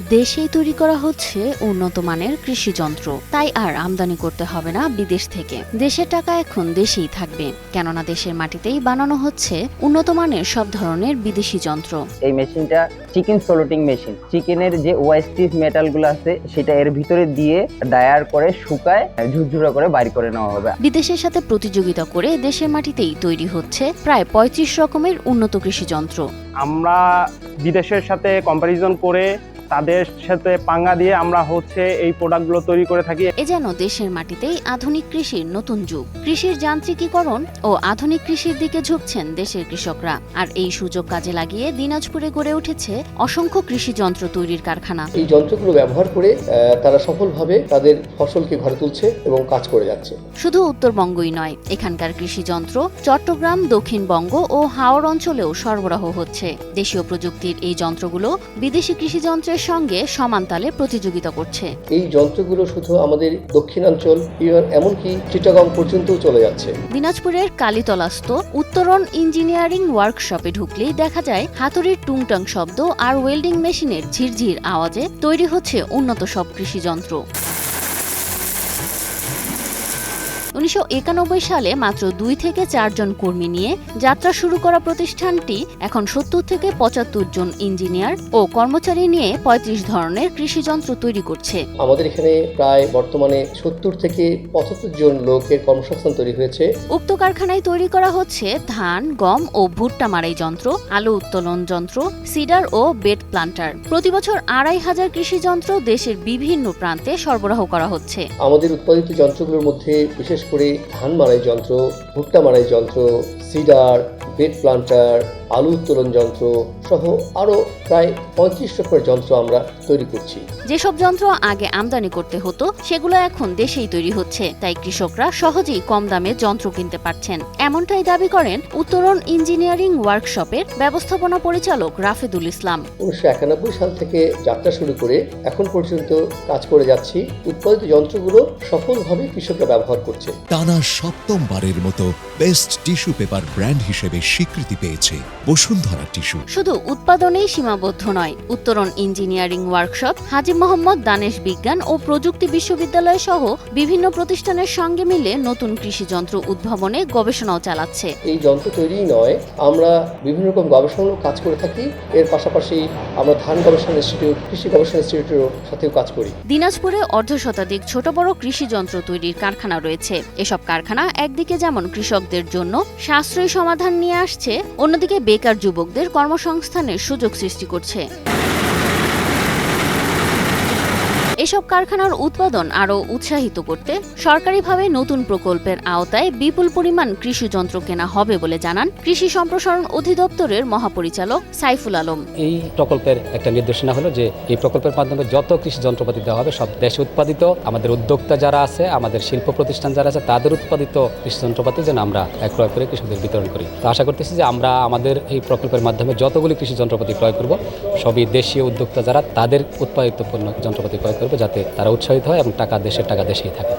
দেশেই তৈরি করা হচ্ছে উন্নত মানের কৃষি যন্ত্র তাই আর আমদানি করতে হবে না বিদেশ থেকে। দেশের টাকা এখন দেশেই থাকবে। কেননা দেশের মাটিতেই বানানো হচ্ছে উন্নত মানের সব ধরনের বিদেশি যন্ত্র। এই মেশিনটা চিকেন সলোটিং মেশিন। চিকেনের যে ওয়াইস্টিভ মেটালগুলো আছে সেটা এর ভিতরে দিয়ে ডায়ার করে শুকায় ঝুরঝুরা করে বাইর করে নেওয়া হবে। বিদেশের সাথে প্রতিযোগিতা করে দেশের মাটিতেই তৈরি হচ্ছে প্রায় পঁয়ত্রিশ রকমের উন্নত কৃষি যন্ত্র আমরা বিদেশের সাথে কম্প্যারিজন করে তাদের সাথে পাঙ্গা দিয়ে আমরা হচ্ছে এই প্রোডাক্টগুলো তৈরি করে থাকি। এ যেন দেশের মাটিতেই আধুনিক কৃষির নতুন যুগ। কৃষির যান্ত্রিকীকরণ ও আধুনিক কৃষির দিকে ঝুঁকছেন দেশের কৃষকরা। আর এই সুযোগ কাজে লাগিয়ে দিনাজপুরে গড়ে উঠেছে অসংখ্য কৃষি যন্ত্র তৈরির কারখানা। এই যন্ত্রগুলো ব্যবহার করে তারা সফলভাবে তাদের ফসলকে ঘরে তুলছে এবং কাজ করে যাচ্ছে। শুধু উত্তরবঙ্গই নয় এখানকার কৃষি যন্ত্র চট্টগ্রাম দক্ষিণবঙ্গ ও হাওড় অঞ্চলেও সরবরাহ হচ্ছে। দেশীয় প্রযুক্তির এই যন্ত্রগুলো বিদেশি কৃষি যন্ত্রের সঙ্গে সমানতালে প্রতিযোগিতা করছে। এই যন্ত্রগুলো শুধু আমাদের দক্ষিণাঞ্চল এমনকি চিটাগং পর্যন্তও চলে যাচ্ছে। দিনাজপুরের কালীতলাস্থ উত্তরণ ইঞ্জিনিয়ারিং ওয়ার্কশপে ঢুকলেই দেখা যায় হাতুড়ির টুংটাং শব্দ আর ওয়েল্ডিং মেশিনের ঝিরঝির আওয়াজে তৈরি হচ্ছে উন্নত সব কৃষি যন্ত্র। উনিশশো একানব্বই সালে মাত্র দুই থেকে চারজন কর্মী নিয়ে যাত্রা শুরু করা প্রতিষ্ঠানটি এখন সত্তর থেকে পঁচাত্তর জন ইঞ্জিনিয়ার ও কর্মচারী নিয়ে পঁয়ত্রিশ ধরনের কৃষি যন্ত্র তৈরি করছে। আমাদের এখানে প্রায় বর্তমানে সত্তর থেকে পঁচাত্তর জন লোকের কর্মসংস্থান তৈরি হয়েছে। উক্ত কারখানায় তৈরি করা হচ্ছে ধান গম ও ভুট্টা মারাই যন্ত্র আলু উত্তোলন যন্ত্র সিডার ও বেড প্লান্টার। প্রতি বছর আড়াই হাজার কৃষি যন্ত্র দেশের বিভিন্ন প্রান্তে সরবরাহ করা হচ্ছে। আমাদের উৎপাদিত যন্ত্রগুলোর মধ্যে বিশেষ করে ধান মারাই যন্ত্র ভুট্টা মারাই যন্ত্র সিডার বেড প্লান্টার আলু উত্তোলন যন্ত্র সহ আরও প্রায় পঁয়ত্রিশ রকমের যন্ত্র আমরা তৈরি করছি। যেসব যন্ত্র আগে আমদানি করতে হতো সেগুলো এখন দেশেই তৈরি হচ্ছে তাই কৃষকরা সহজেই কম দামে যন্ত্র কিনতে পারছেন। এমনটাই দাবি করেন উত্তরণ ইঞ্জিনিয়ারিং ওয়ার্কশপের ব্যবস্থাপনা পরিচালক রাফেদুল ইসলাম। উনিশশো একানব্বই সাল থেকে যাত্রা শুরু করে এখন পর্যন্ত কাজ করে যাচ্ছি উৎপাদিত যন্ত্রগুলো সফলভাবে কৃষকরা ব্যবহার করছে। টানা সপ্তমবারের মতো বেস্ট টিস্যু পেপার ব্র্যান্ড হিসেবে স্বীকৃতি পেয়েছে। বসুন্ধরা টিস্যু। শুধু উৎপাদনেই সীমাবদ্ধ নয় উত্তরণ ইঞ্জিনিয়ারিং ওয়ার্কশপ হাজি মোহাম্মদ দানেশ বিজ্ঞান ও প্রযুক্তি বিশ্ববিদ্যালয় সহ বিভিন্ন প্রতিষ্ঠানের সঙ্গে মিলে নতুন কৃষি যন্ত্র উদ্ভাবনে গবেষণাও চালাচ্ছে। এই যন্ত্র তৈরিই নয় আমরা বিভিন্ন রকম গবেষণাও কাজ করে থাকি। এর পাশাপাশি আমরা ধান গবেষণা ইনস্টিটিউট কৃষি গবেষণা ইনস্টিটিউটের সাথেও কাজ করি। দিনাজপুরে অর্ধ শতাধিক ছোট বড় কৃষি যন্ত্র তৈরির কারখানা রয়েছে। এসব কারখানা একদিকে যেমন কৃষকদের জন্য সাশ্রয়ী সমাধান নিয়ে আসছে অন্যদিকে বেকার যুবকদের কর্মসংস্থানের সুযোগ সৃষ্টি করছে। এসব কারখানার উৎপাদন আরও উৎসাহিত করতে সরকারিভাবে নতুন প্রকল্পের আওতায় বিপুল পরিমাণ কৃষি যন্ত্র কেনা হবে বলে জানান কৃষি সম্প্রসারণ অধিদপ্তরের মহাপরিচালক সাইফুল আলম। এই প্রকল্পের একটা নির্দেশনা হলো যে এই প্রকল্পের মাধ্যমে যত কৃষি যন্ত্রপাতি দেওয়া হবে, সব দেশে উৎপাদিত, আমাদের উদ্যোক্তা যারা আছে, আমাদের শিল্প প্রতিষ্ঠান যারা আছে, তাদের উৎপাদিত কৃষি যন্ত্রপাতি যেন আমরা ক্রয় করে কৃষকদের বিতরণ করি। তো আশা করতেছি যে আমরা আমাদের এই প্রকল্পের মাধ্যমে যতগুলি কৃষি যন্ত্রপাতি ক্রয় করব সবই দেশীয় উদ্যোক্তা যারা, তাদের উৎপাদিত পণ্য, যন্ত্রপাতি ক্রয় করবে যাতে তারা উৎসাহিত হয় এবং টাকা দেশের টাকা দেশেই থাকে।